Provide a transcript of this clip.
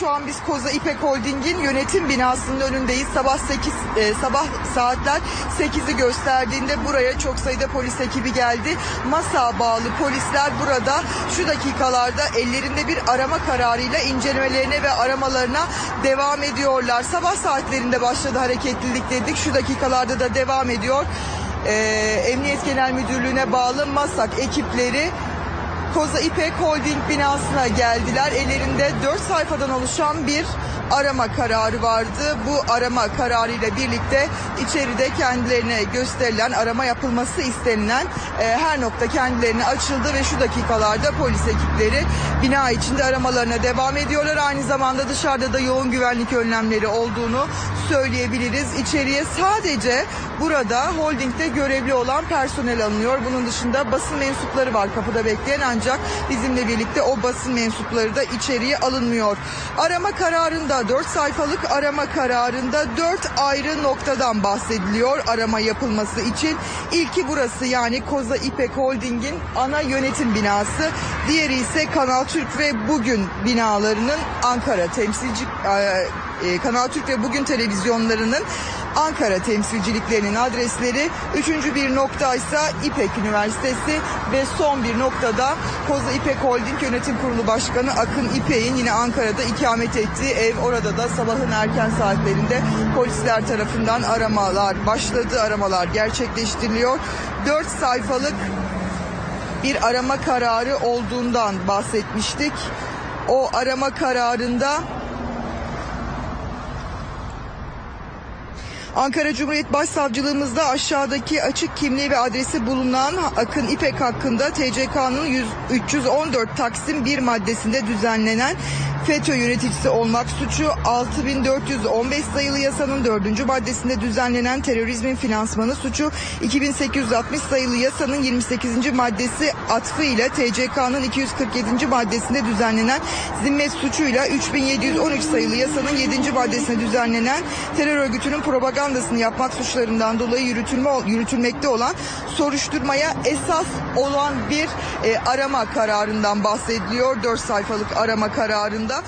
Şu an biz Koza İpek Holding'in yönetim binasının önündeyiz. Sabah 8 e, sabah saatler 8'i gösterdiğinde buraya çok sayıda polis ekibi geldi. Masa bağlı polisler burada şu dakikalarda ellerinde bir arama kararıyla incelemelerine ve aramalarına devam ediyorlar. Sabah saatlerinde başladı hareketlilik dedik. Şu dakikalarda da devam ediyor. Ee, Emniyet Genel Müdürlüğü'ne bağlı MASAK ekipleri Koza İpek Holding binasına geldiler. Ellerinde 4 sayfadan oluşan bir arama kararı vardı. Bu arama kararıyla birlikte içeride kendilerine gösterilen arama yapılması istenilen e, her nokta kendilerine açıldı ve şu dakikalarda polis ekipleri bina içinde aramalarına devam ediyorlar. Aynı zamanda dışarıda da yoğun güvenlik önlemleri olduğunu söyleyebiliriz. İçeriye sadece burada holdingde görevli olan personel alınıyor. Bunun dışında basın mensupları var kapıda bekleyen ancak bizimle birlikte o basın mensupları da içeriye alınmıyor. Arama kararında 4 sayfalık arama kararında 4 ayrı noktadan bahsediliyor arama yapılması için. İlki burası yani Koza İpek Holding'in ana yönetim binası. Diğeri ise Kanal Türk ve Bugün binalarının Ankara temsilci e, e, Kanal Türk ve Bugün televizyonlarının Ankara temsilciliklerinin adresleri. Üçüncü bir nokta ise İpek Üniversitesi ve son bir noktada Koza İpek Holding Yönetim Kurulu Başkanı Akın İpek'in yine Ankara'da ikamet ettiği ev. Orada da sabahın erken saatlerinde polisler tarafından aramalar başladı. Aramalar gerçekleştiriliyor. Dört sayfalık bir arama kararı olduğundan bahsetmiştik. O arama kararında Ankara Cumhuriyet Başsavcılığımızda aşağıdaki açık kimliği ve adresi bulunan Akın İpek hakkında TCK'nın 100 314 Taksim 1 maddesinde düzenlenen FETÖ yöneticisi olmak suçu 6415 sayılı yasanın 4. maddesinde düzenlenen terörizmin finansmanı suçu 2860 sayılı yasanın 28. maddesi atfı ile TCK'nın 247. maddesinde düzenlenen zimmet suçuyla 3713 sayılı yasanın 7. maddesinde düzenlenen terör örgütünün propagandasını yapmak suçlarından dolayı yürütülme yürütülmekte olan soruşturmaya esas olan bir e, arama kararından bahsediliyor. 4 sayfalık arama kararında.